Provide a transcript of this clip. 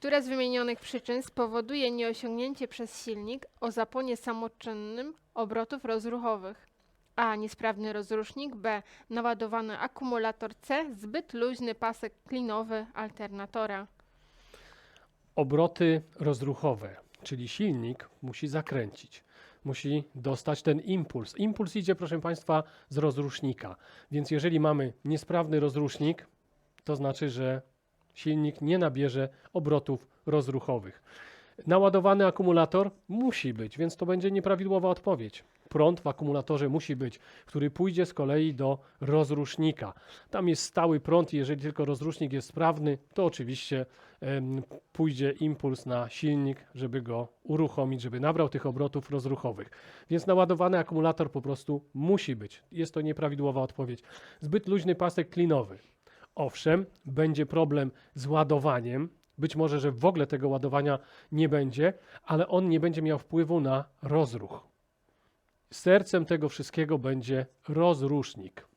Która z wymienionych przyczyn spowoduje nieosiągnięcie przez silnik o zaponie samoczynnym obrotów rozruchowych? A. Niesprawny rozrusznik. B. Naładowany akumulator. C. Zbyt luźny pasek klinowy alternatora. Obroty rozruchowe, czyli silnik musi zakręcić, musi dostać ten impuls. Impuls idzie, proszę Państwa, z rozrusznika. Więc jeżeli mamy niesprawny rozrusznik, to znaczy, że silnik nie nabierze obrotów rozruchowych. Naładowany akumulator musi być, więc to będzie nieprawidłowa odpowiedź. Prąd w akumulatorze musi być, który pójdzie z kolei do rozrusznika. Tam jest stały prąd i jeżeli tylko rozrusznik jest sprawny, to oczywiście pójdzie impuls na silnik, żeby go uruchomić, żeby nabrał tych obrotów rozruchowych. Więc naładowany akumulator po prostu musi być. Jest to nieprawidłowa odpowiedź. Zbyt luźny pasek klinowy. Owszem, będzie problem z ładowaniem. Być może, że w ogóle tego ładowania nie będzie, ale on nie będzie miał wpływu na rozruch. Sercem tego wszystkiego będzie rozrusznik.